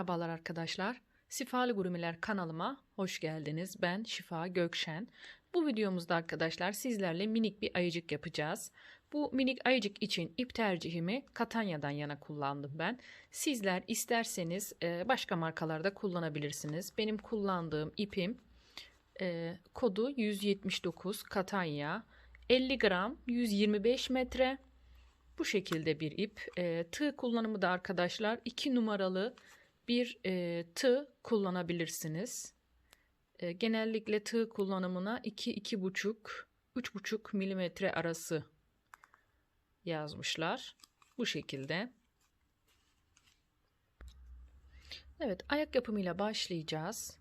Merhabalar arkadaşlar. Şifalı Gurmeler kanalıma hoş geldiniz. Ben Şifa Gökşen. Bu videomuzda arkadaşlar sizlerle minik bir ayıcık yapacağız. Bu minik ayıcık için ip tercihimi Katanya'dan yana kullandım ben. Sizler isterseniz e, başka markalarda kullanabilirsiniz. Benim kullandığım ipim e, kodu 179 Katanya 50 gram 125 metre. Bu şekilde bir ip. E, tığ kullanımı da arkadaşlar 2 numaralı bir e, tığ kullanabilirsiniz. E, genellikle tığ kullanımına 2-2,5 3,5 milimetre arası yazmışlar. Bu şekilde. Evet ayak yapımıyla başlayacağız.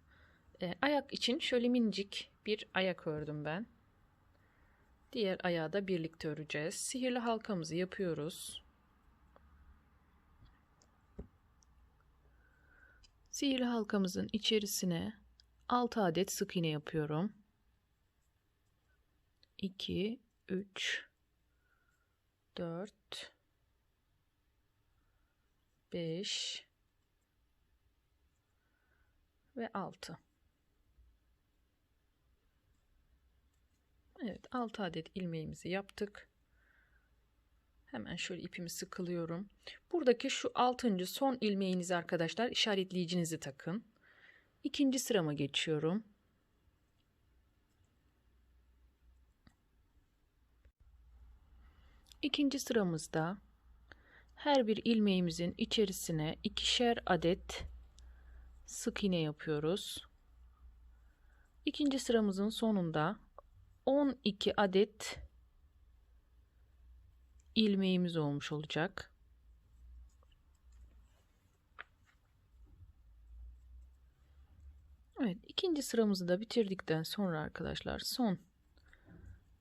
E, ayak için şöyle minicik bir ayak ördüm ben. Diğer ayağı da birlikte öreceğiz. Sihirli halkamızı yapıyoruz. Sihirli halkamızın içerisine 6 adet sık iğne yapıyorum. 2 3 4 5 ve 6. Evet 6 adet ilmeğimizi yaptık. Hemen şöyle ipimi sıkılıyorum. Buradaki şu 6. son ilmeğinizi arkadaşlar işaretleyicinizi takın. İkinci sırama geçiyorum. İkinci sıramızda her bir ilmeğimizin içerisine ikişer adet sık iğne yapıyoruz. İkinci sıramızın sonunda 12 adet ilmeğimiz olmuş olacak. Evet ikinci sıramızı da bitirdikten sonra arkadaşlar son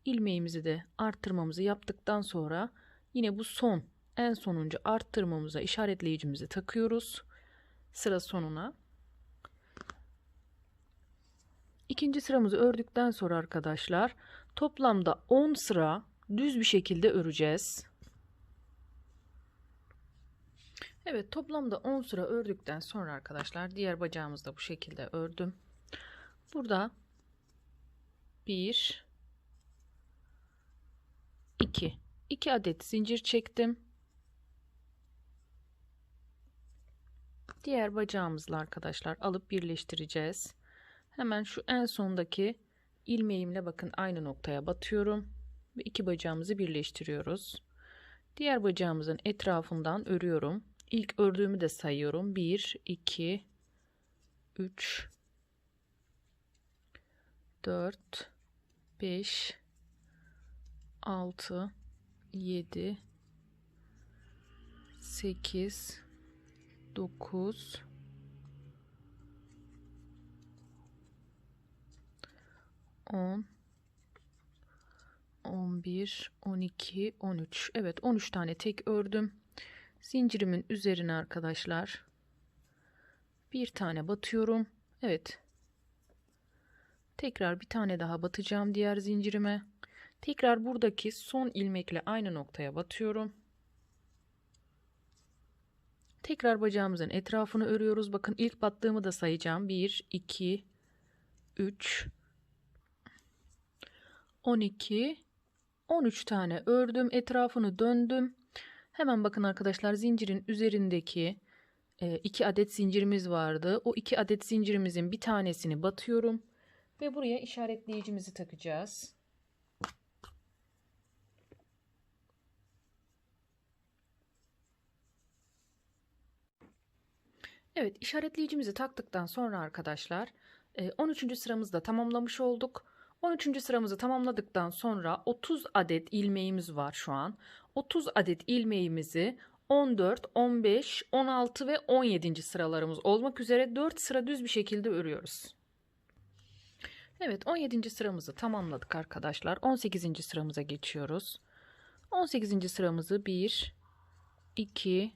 ilmeğimizi de arttırmamızı yaptıktan sonra yine bu son en sonuncu arttırmamıza işaretleyicimizi takıyoruz sıra sonuna. İkinci sıramızı ördükten sonra arkadaşlar toplamda 10 sıra düz bir şekilde öreceğiz. Evet toplamda 10 sıra ördükten sonra arkadaşlar diğer bacağımızı da bu şekilde ördüm. Burada 1 2 2 adet zincir çektim. Diğer bacağımızla arkadaşlar alıp birleştireceğiz. Hemen şu en sondaki ilmeğimle bakın aynı noktaya batıyorum ve iki bacağımızı birleştiriyoruz. Diğer bacağımızın etrafından örüyorum. İlk ördüğümü de sayıyorum. 1 2 3 4 5 6 7 8 9 10 11 12 13 Evet 13 tane tek ördüm. Zincirimin üzerine arkadaşlar bir tane batıyorum. Evet. Tekrar bir tane daha batacağım diğer zincirime. Tekrar buradaki son ilmekle aynı noktaya batıyorum. Tekrar bacağımızın etrafını örüyoruz. Bakın ilk battığımı da sayacağım. 1 2 3 12 13 tane ördüm etrafını döndüm hemen bakın arkadaşlar zincirin üzerindeki e, iki adet zincirimiz vardı o iki adet zincirimizin bir tanesini batıyorum ve buraya işaretleyicimizi takacağız Evet işaretleyicimizi taktıktan sonra arkadaşlar 13. E, sıramızda tamamlamış olduk. 13. sıramızı tamamladıktan sonra 30 adet ilmeğimiz var şu an. 30 adet ilmeğimizi 14, 15, 16 ve 17. sıralarımız olmak üzere 4 sıra düz bir şekilde örüyoruz. Evet 17. sıramızı tamamladık arkadaşlar. 18. sıramıza geçiyoruz. 18. sıramızı 1, 2,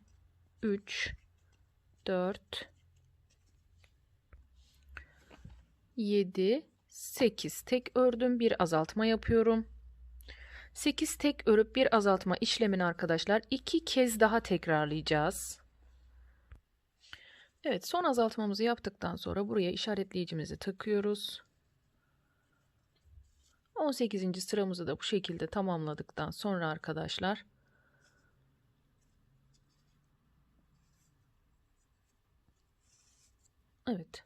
3, 4, 7, 8 tek ördüm bir azaltma yapıyorum 8 tek örüp bir azaltma işlemini arkadaşlar iki kez daha tekrarlayacağız Evet son azaltmamızı yaptıktan sonra buraya işaretleyicimizi takıyoruz. 18. sıramızı da bu şekilde tamamladıktan sonra arkadaşlar Evet.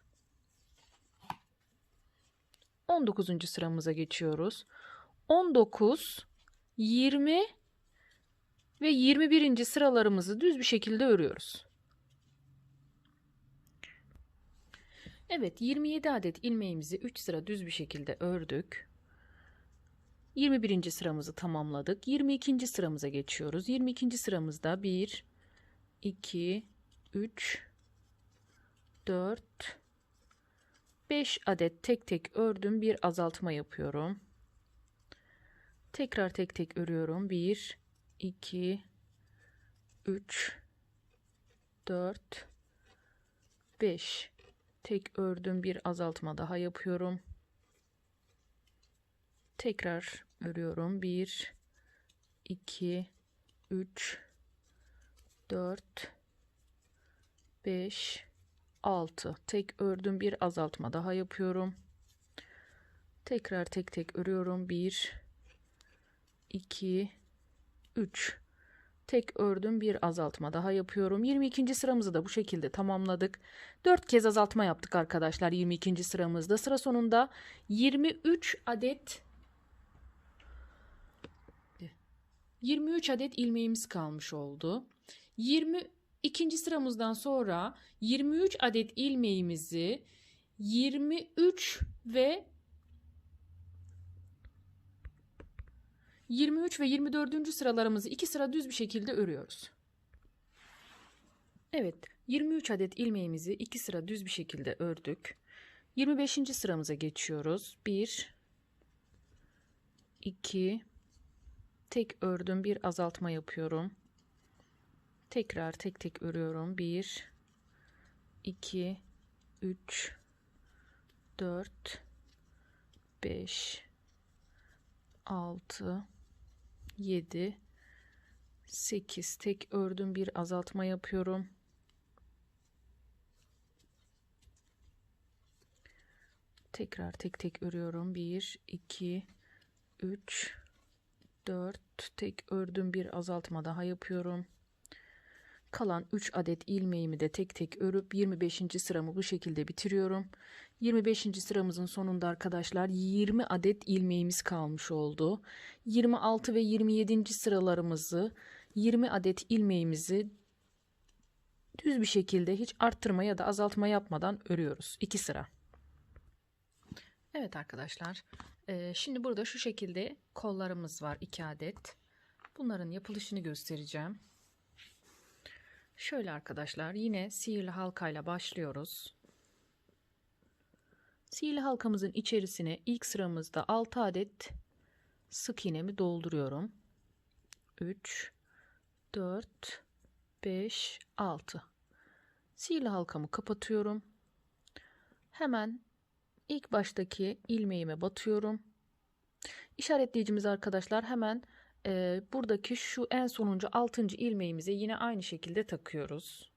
19. sıramıza geçiyoruz. 19, 20 ve 21. sıralarımızı düz bir şekilde örüyoruz. Evet 27 adet ilmeğimizi 3 sıra düz bir şekilde ördük. 21. sıramızı tamamladık. 22. sıramıza geçiyoruz. 22. sıramızda 1 2 3 4 5 adet tek tek ördüm. Bir azaltma yapıyorum. Tekrar tek tek örüyorum. 1 2 3 4 5 tek ördüm. Bir azaltma daha yapıyorum. Tekrar örüyorum. 1 2 3 4 5 6 tek ördüm bir azaltma daha yapıyorum. Tekrar tek tek örüyorum. 1 2 3 tek ördüm bir azaltma daha yapıyorum. 22. sıramızı da bu şekilde tamamladık. 4 kez azaltma yaptık arkadaşlar 22. sıramızda. Sıra sonunda 23 adet 23 adet ilmeğimiz kalmış oldu. 20 İkinci sıramızdan sonra 23 adet ilmeğimizi 23 ve 23 ve 24. sıralarımızı iki sıra düz bir şekilde örüyoruz. Evet, 23 adet ilmeğimizi iki sıra düz bir şekilde ördük. 25. sıramıza geçiyoruz. 1 2 tek ördüm, bir azaltma yapıyorum. Tekrar tek tek örüyorum. 1 2 3 4 5 6 7 8 tek ördüm bir azaltma yapıyorum. Tekrar tek tek örüyorum. 1 2 3 4 tek ördüm bir azaltma daha yapıyorum. Kalan 3 adet ilmeğimi de tek tek örüp 25. sıramı bu şekilde bitiriyorum. 25. sıramızın sonunda arkadaşlar 20 adet ilmeğimiz kalmış oldu. 26 ve 27. sıralarımızı 20 adet ilmeğimizi düz bir şekilde hiç arttırma ya da azaltma yapmadan örüyoruz. 2 sıra. Evet arkadaşlar. Şimdi burada şu şekilde kollarımız var 2 adet. Bunların yapılışını göstereceğim. Şöyle arkadaşlar yine sihirli halkayla başlıyoruz. Sihirli halkamızın içerisine ilk sıramızda 6 adet sık iğnemi dolduruyorum. 3 4 5 6 Sihirli halkamı kapatıyorum. Hemen ilk baştaki ilmeğime batıyorum. İşaretleyicimiz arkadaşlar hemen e, buradaki şu en sonuncu altıncı ilmeğimize yine aynı şekilde takıyoruz.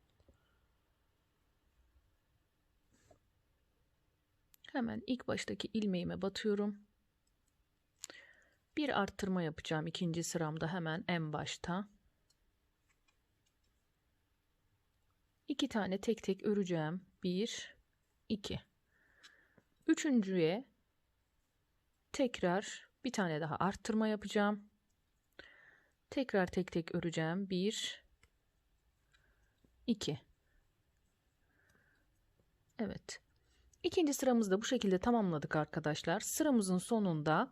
Hemen ilk baştaki ilmeğime batıyorum. Bir arttırma yapacağım ikinci sıramda hemen en başta. İki tane tek tek öreceğim. Bir, iki. Üçüncüye tekrar bir tane daha arttırma yapacağım. Tekrar tek tek öreceğim. 1 2 Evet. İkinci sıramızda bu şekilde tamamladık arkadaşlar. Sıramızın sonunda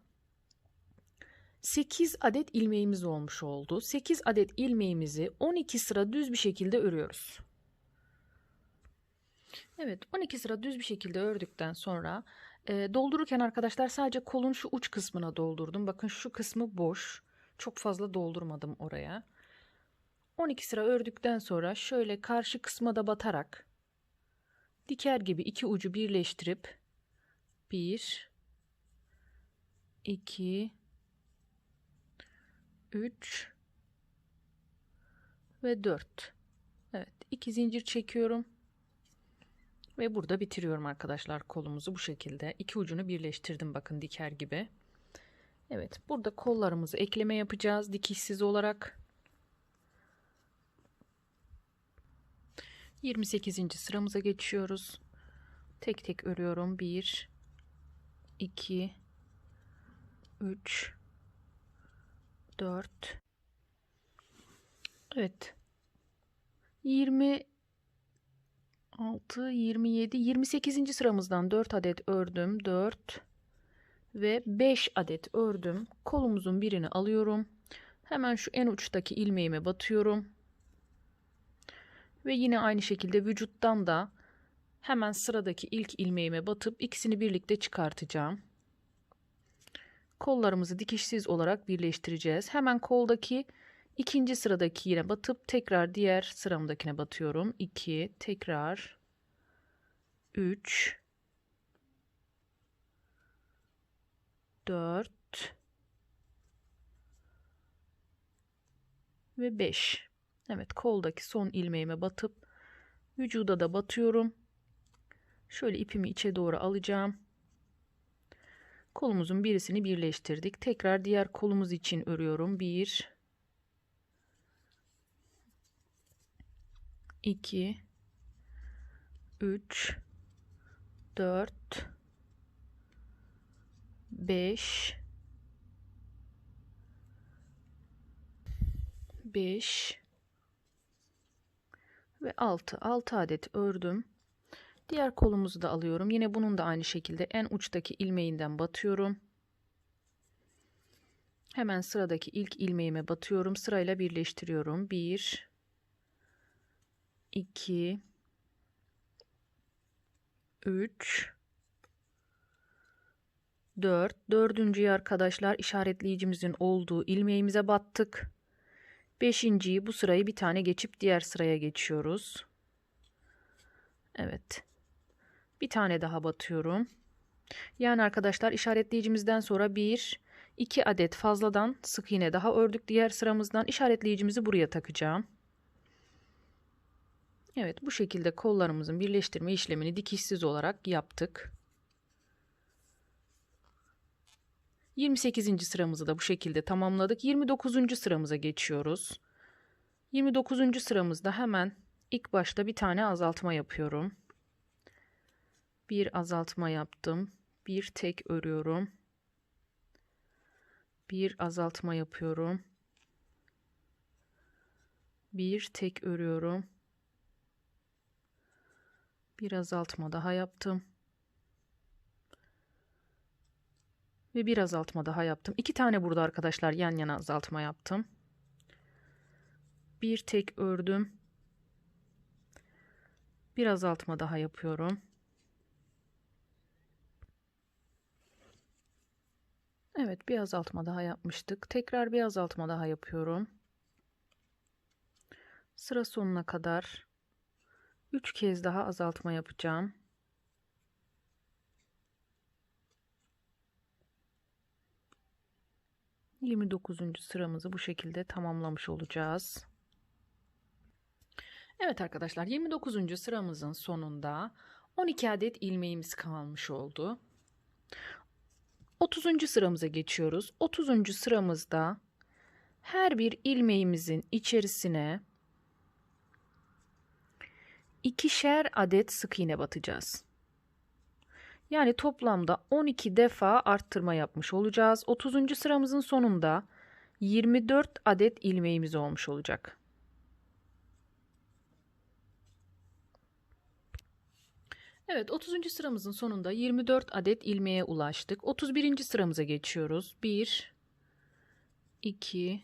8 adet ilmeğimiz olmuş oldu. 8 adet ilmeğimizi 12 sıra düz bir şekilde örüyoruz. Evet 12 sıra düz bir şekilde ördükten sonra e, doldururken arkadaşlar sadece kolun şu uç kısmına doldurdum. Bakın şu kısmı boş. Çok fazla doldurmadım oraya. 12 sıra ördükten sonra şöyle karşı kısma da batarak diker gibi iki ucu birleştirip 1 2 3 ve 4 Evet iki zincir çekiyorum Ve burada bitiriyorum arkadaşlar kolumuzu bu şekilde. İki ucunu birleştirdim bakın diker gibi. Evet burada kollarımızı ekleme yapacağız dikişsiz olarak. 28. sıramıza geçiyoruz. Tek tek örüyorum. 1 2 3 4 Evet. 20 6 27 28. sıramızdan 4 adet ördüm. 4 ve 5 adet ördüm. Kolumuzun birini alıyorum. Hemen şu en uçtaki ilmeğime batıyorum. Ve yine aynı şekilde vücuttan da hemen sıradaki ilk ilmeğime batıp ikisini birlikte çıkartacağım. Kollarımızı dikişsiz olarak birleştireceğiz. Hemen koldaki ikinci sıradaki yine batıp tekrar diğer sıramdakine batıyorum. 2 tekrar 3 4 ve 5. Evet koldaki son ilmeğime batıp vücuda da batıyorum. Şöyle ipimi içe doğru alacağım. Kolumuzun birisini birleştirdik. Tekrar diğer kolumuz için örüyorum. 1 2 3 4 5 5 ve 6 6 adet ördüm. Diğer kolumuzu da alıyorum. Yine bunun da aynı şekilde en uçtaki ilmeğinden batıyorum. Hemen sıradaki ilk ilmeğime batıyorum. Sırayla birleştiriyorum. 1 2 3 4 dördüncüyü arkadaşlar işaretleyicimizin olduğu ilmeğimize battık. Beşinciyi bu sırayı bir tane geçip diğer sıraya geçiyoruz. Evet. Bir tane daha batıyorum. Yani arkadaşlar işaretleyicimizden sonra bir, iki adet fazladan sık iğne daha ördük. Diğer sıramızdan işaretleyicimizi buraya takacağım. Evet bu şekilde kollarımızın birleştirme işlemini dikişsiz olarak yaptık. 28. sıramızı da bu şekilde tamamladık. 29. sıramıza geçiyoruz. 29. sıramızda hemen ilk başta bir tane azaltma yapıyorum. Bir azaltma yaptım. Bir tek örüyorum. Bir azaltma yapıyorum. Bir tek örüyorum. Bir azaltma daha yaptım. Ve bir azaltma daha yaptım. İki tane burada arkadaşlar yan yana azaltma yaptım. Bir tek ördüm. Bir azaltma daha yapıyorum. Evet bir azaltma daha yapmıştık. Tekrar bir azaltma daha yapıyorum. Sıra sonuna kadar 3 kez daha azaltma yapacağım. 29. sıramızı bu şekilde tamamlamış olacağız. Evet arkadaşlar 29. sıramızın sonunda 12 adet ilmeğimiz kalmış oldu. 30. sıramıza geçiyoruz. 30. sıramızda her bir ilmeğimizin içerisine ikişer adet sık iğne batacağız. Yani toplamda 12 defa arttırma yapmış olacağız. 30. sıramızın sonunda 24 adet ilmeğimiz olmuş olacak. Evet 30. sıramızın sonunda 24 adet ilmeğe ulaştık. 31. sıramıza geçiyoruz. 1 2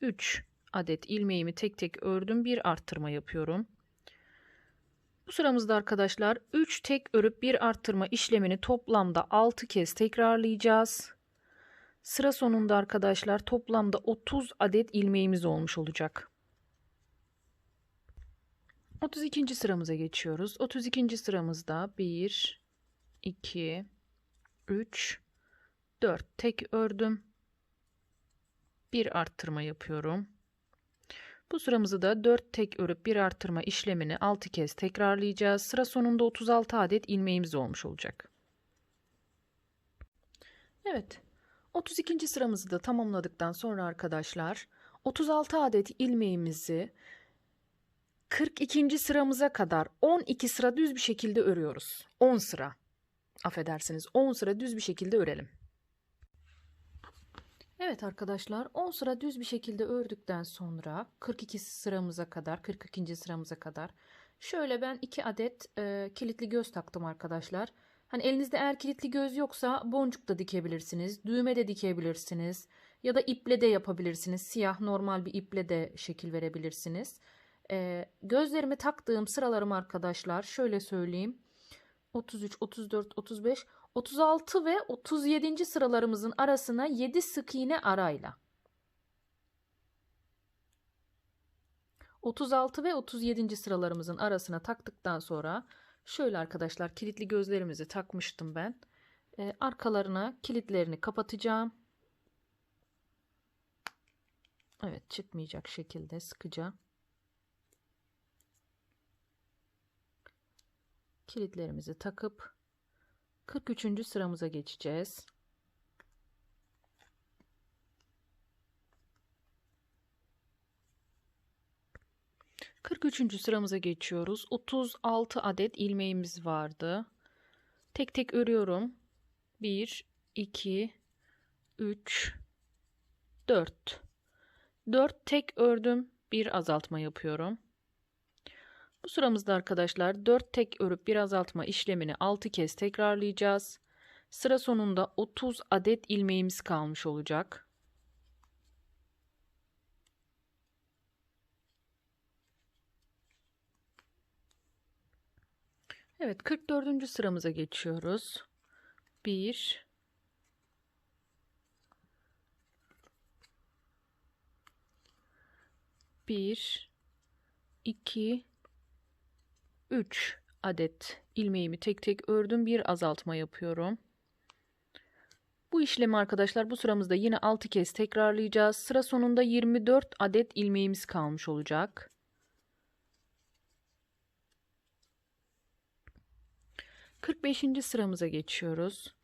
3 adet ilmeğimi tek tek ördüm. Bir arttırma yapıyorum. Sıramızda arkadaşlar 3 tek örüp bir arttırma işlemini toplamda 6 kez tekrarlayacağız. Sıra sonunda arkadaşlar toplamda 30 adet ilmeğimiz olmuş olacak. 32. sıramıza geçiyoruz. 32. sıramızda 1 2 3 4 tek ördüm. Bir arttırma yapıyorum. Bu sıramızı da 4 tek örüp bir arttırma işlemini 6 kez tekrarlayacağız. Sıra sonunda 36 adet ilmeğimiz olmuş olacak. Evet. 32. sıramızı da tamamladıktan sonra arkadaşlar 36 adet ilmeğimizi 42. sıramıza kadar 12 sıra düz bir şekilde örüyoruz. 10 sıra. Affedersiniz 10 sıra düz bir şekilde örelim. Evet arkadaşlar 10 sıra düz bir şekilde ördükten sonra 42 sıramıza kadar 42. sıramıza kadar şöyle ben 2 adet e, kilitli göz taktım arkadaşlar. Hani elinizde eğer kilitli göz yoksa boncuk da dikebilirsiniz, düğme de dikebilirsiniz ya da iple de yapabilirsiniz. Siyah normal bir iple de şekil verebilirsiniz. E, gözlerimi taktığım sıralarım arkadaşlar şöyle söyleyeyim. 33, 34, 35, 36 ve 37. sıralarımızın arasına 7 sık iğne arayla. 36 ve 37. sıralarımızın arasına taktıktan sonra şöyle arkadaşlar kilitli gözlerimizi takmıştım ben. Ee, arkalarına kilitlerini kapatacağım. Evet çıkmayacak şekilde sıkıca. Kilitlerimizi takıp 43. sıramıza geçeceğiz. Kırk üçüncü sıramıza geçiyoruz. 36 adet ilmeğimiz vardı. Tek tek örüyorum. 1, 2, 3, 4. 4 tek ördüm. Bir azaltma yapıyorum. Bu sıramızda arkadaşlar 4 tek örüp bir azaltma işlemini 6 kez tekrarlayacağız. Sıra sonunda 30 adet ilmeğimiz kalmış olacak. Evet 44. sıramıza geçiyoruz. 1 1 2 3 adet ilmeğimi tek tek ördüm. Bir azaltma yapıyorum. Bu işlemi arkadaşlar bu sıramızda yine 6 kez tekrarlayacağız. Sıra sonunda 24 adet ilmeğimiz kalmış olacak. Kırk beşinci sıramıza geçiyoruz.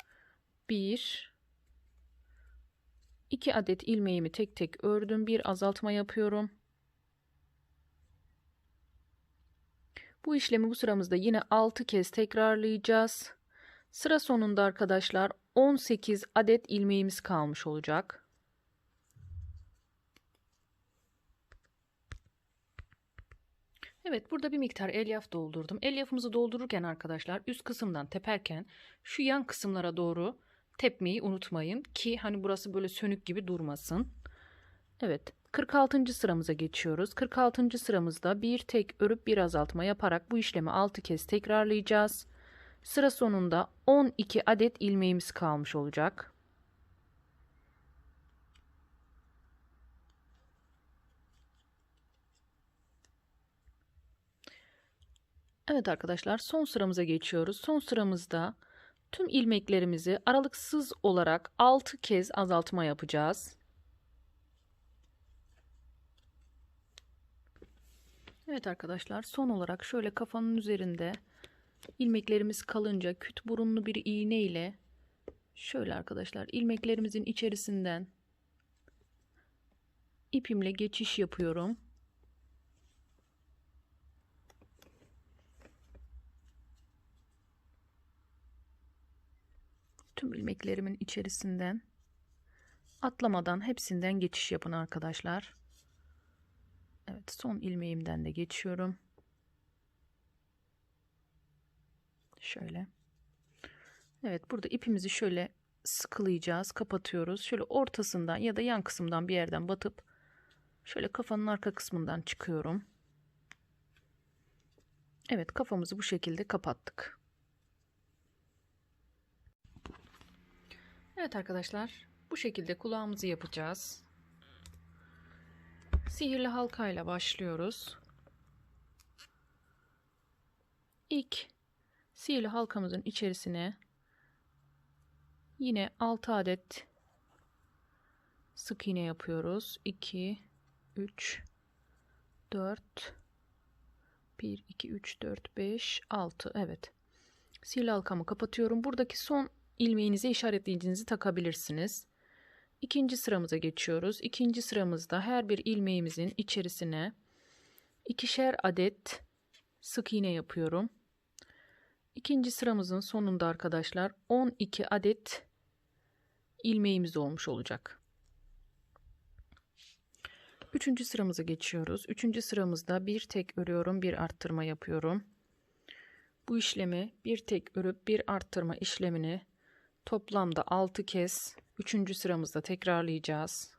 1 2 adet ilmeğimi tek tek ördüm. Bir azaltma yapıyorum. Bu işlemi bu sıramızda yine 6 kez tekrarlayacağız. Sıra sonunda arkadaşlar 18 adet ilmeğimiz kalmış olacak. Evet burada bir miktar elyaf doldurdum. Elyafımızı doldururken arkadaşlar üst kısımdan teperken şu yan kısımlara doğru tepmeyi unutmayın ki hani burası böyle sönük gibi durmasın. Evet 46. sıramıza geçiyoruz. 46. sıramızda bir tek örüp bir azaltma yaparak bu işlemi 6 kez tekrarlayacağız. Sıra sonunda 12 adet ilmeğimiz kalmış olacak. Evet arkadaşlar son sıramıza geçiyoruz. Son sıramızda tüm ilmeklerimizi aralıksız olarak 6 kez azaltma yapacağız. Evet arkadaşlar son olarak şöyle kafanın üzerinde ilmeklerimiz kalınca küt burunlu bir iğne ile şöyle arkadaşlar ilmeklerimizin içerisinden ipimle geçiş yapıyorum. Tüm ilmeklerimin içerisinden atlamadan hepsinden geçiş yapın arkadaşlar. Son ilmeğimden de geçiyorum. Şöyle. Evet burada ipimizi şöyle sıkılayacağız. Kapatıyoruz. Şöyle ortasından ya da yan kısımdan bir yerden batıp şöyle kafanın arka kısmından çıkıyorum. Evet kafamızı bu şekilde kapattık. Evet arkadaşlar bu şekilde kulağımızı yapacağız. Sihirli halkayla başlıyoruz. İlk sihirli halkamızın içerisine yine 6 adet sık iğne yapıyoruz. 2 3 4 1 2 3 4 5 6 evet. Sihirli halkamı kapatıyorum. Buradaki son ilmeğinize işaretleyicinizi takabilirsiniz. İkinci sıramıza geçiyoruz. İkinci sıramızda her bir ilmeğimizin içerisine ikişer adet sık iğne yapıyorum. İkinci sıramızın sonunda arkadaşlar 12 adet ilmeğimiz olmuş olacak. Üçüncü sıramıza geçiyoruz. Üçüncü sıramızda bir tek örüyorum, bir arttırma yapıyorum. Bu işlemi bir tek örüp bir arttırma işlemini toplamda 6 kez üçüncü sıramızda tekrarlayacağız.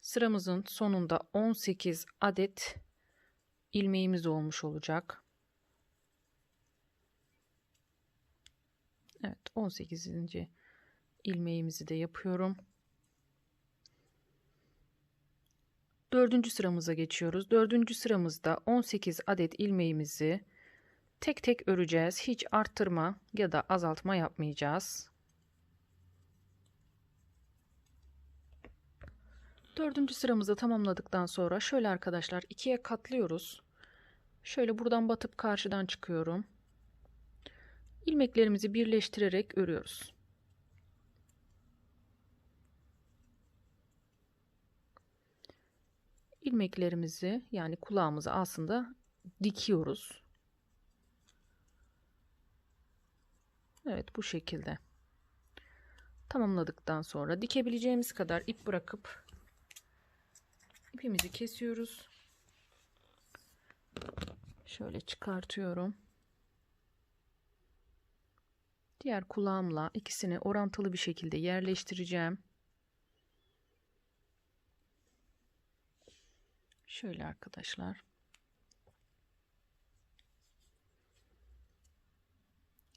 Sıramızın sonunda 18 adet ilmeğimiz olmuş olacak. Evet 18. ilmeğimizi de yapıyorum. Dördüncü sıramıza geçiyoruz. Dördüncü sıramızda 18 adet ilmeğimizi tek tek öreceğiz. Hiç arttırma ya da azaltma yapmayacağız. Dördüncü sıramızı tamamladıktan sonra şöyle arkadaşlar ikiye katlıyoruz. Şöyle buradan batıp karşıdan çıkıyorum. İlmeklerimizi birleştirerek örüyoruz. ilmeklerimizi yani kulağımızı aslında dikiyoruz. Evet bu şekilde. Tamamladıktan sonra dikebileceğimiz kadar ip bırakıp ipimizi kesiyoruz. Şöyle çıkartıyorum. Diğer kulağımla ikisini orantılı bir şekilde yerleştireceğim. Şöyle arkadaşlar.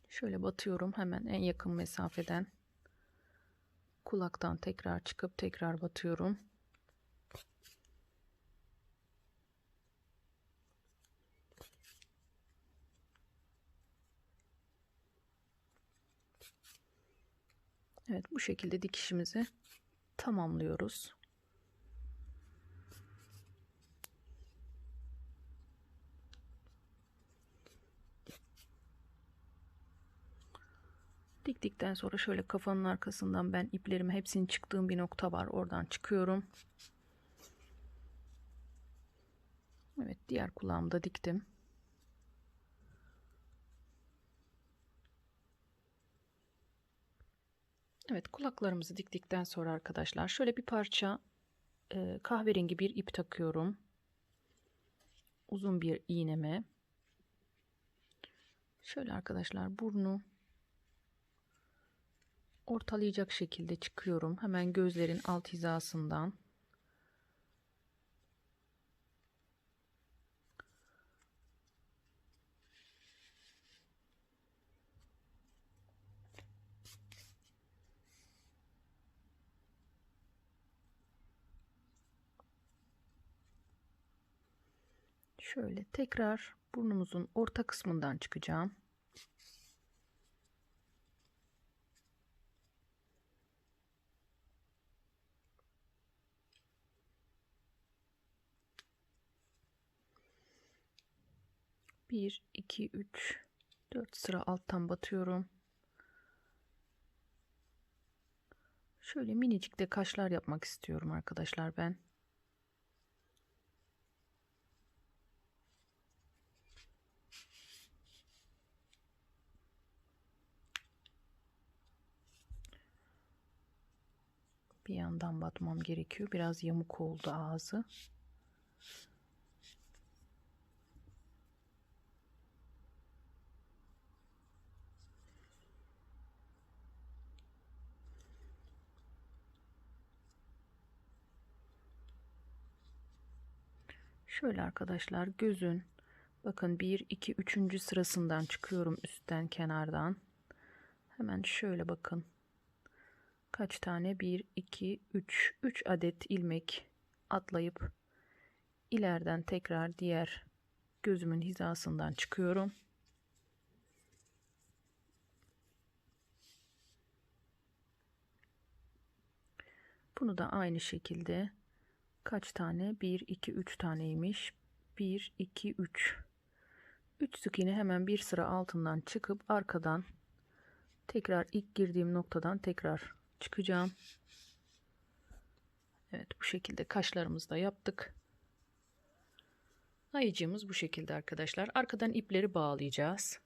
Şöyle batıyorum hemen en yakın mesafeden. Kulaktan tekrar çıkıp tekrar batıyorum. Evet bu şekilde dikişimizi tamamlıyoruz. Diktikten sonra şöyle kafanın arkasından ben iplerimi hepsini çıktığım bir nokta var. Oradan çıkıyorum. Evet diğer kulağımı da diktim. Evet kulaklarımızı diktikten sonra arkadaşlar şöyle bir parça e, kahverengi bir ip takıyorum. Uzun bir iğneme. Şöyle arkadaşlar burnu ortalayacak şekilde çıkıyorum. Hemen gözlerin alt hizasından. Şöyle tekrar burnumuzun orta kısmından çıkacağım. Bir, iki, üç, dört sıra alttan batıyorum. Şöyle minicik de kaşlar yapmak istiyorum arkadaşlar ben. Bir yandan batmam gerekiyor. Biraz yamuk oldu ağzı. Şöyle arkadaşlar gözün bakın 1 2 3. sırasından çıkıyorum üstten kenardan. Hemen şöyle bakın. Kaç tane? 1 2 3 3 adet ilmek atlayıp ileriden tekrar diğer gözümün hizasından çıkıyorum. Bunu da aynı şekilde Kaç tane? 1, 2, 3 taneymiş. 1, 2, 3. 3 sık iğne hemen bir sıra altından çıkıp arkadan tekrar ilk girdiğim noktadan tekrar çıkacağım. Evet bu şekilde kaşlarımızı da yaptık. Ayıcığımız bu şekilde arkadaşlar. Arkadan ipleri bağlayacağız.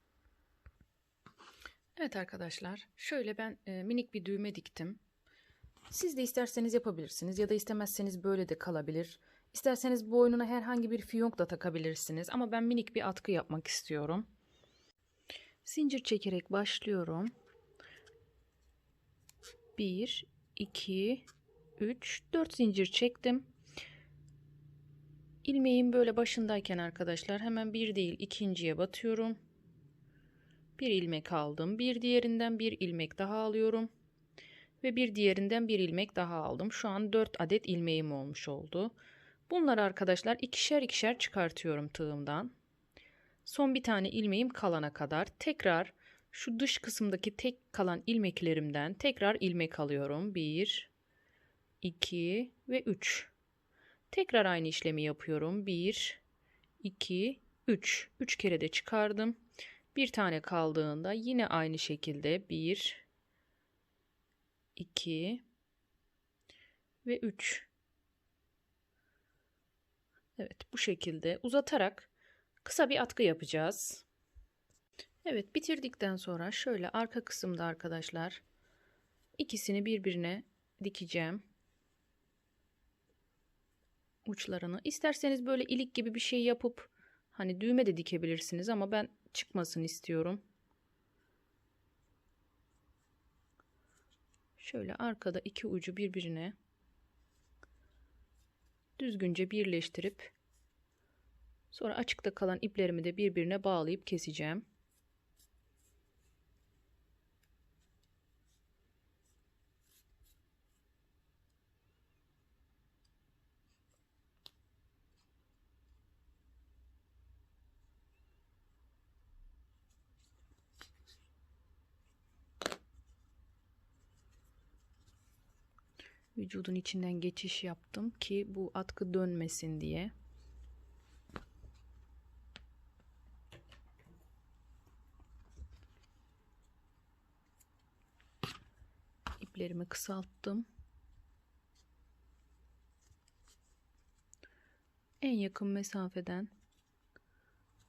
Evet arkadaşlar şöyle ben e, minik bir düğme diktim. Siz de isterseniz yapabilirsiniz ya da istemezseniz böyle de kalabilir. İsterseniz boynuna herhangi bir fiyonk da takabilirsiniz ama ben minik bir atkı yapmak istiyorum. Zincir çekerek başlıyorum. 1 2 3 4 zincir çektim. İlmeğin böyle başındayken arkadaşlar hemen bir değil ikinciye batıyorum. Bir ilmek aldım. Bir diğerinden bir ilmek daha alıyorum. Ve bir diğerinden bir ilmek daha aldım. Şu an 4 adet ilmeğim olmuş oldu. Bunları arkadaşlar ikişer ikişer çıkartıyorum tığımdan. Son bir tane ilmeğim kalana kadar tekrar şu dış kısımdaki tek kalan ilmeklerimden tekrar ilmek alıyorum. 1 2 ve 3. Tekrar aynı işlemi yapıyorum. 1 2 3. 3 kere de çıkardım. Bir tane kaldığında yine aynı şekilde 1 2 ve 3. Evet bu şekilde uzatarak kısa bir atkı yapacağız. Evet bitirdikten sonra şöyle arka kısımda arkadaşlar ikisini birbirine dikeceğim. Uçlarını. İsterseniz böyle ilik gibi bir şey yapıp hani düğme de dikebilirsiniz ama ben çıkmasın istiyorum. Şöyle arkada iki ucu birbirine düzgünce birleştirip sonra açıkta kalan iplerimi de birbirine bağlayıp keseceğim. Vücudun içinden geçiş yaptım ki bu atkı dönmesin diye. İplerimi kısalttım. En yakın mesafeden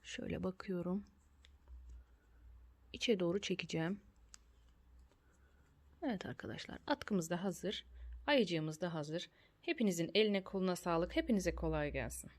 şöyle bakıyorum. İçe doğru çekeceğim. Evet arkadaşlar atkımız da hazır. Ayıcığımız da hazır. Hepinizin eline koluna sağlık. Hepinize kolay gelsin.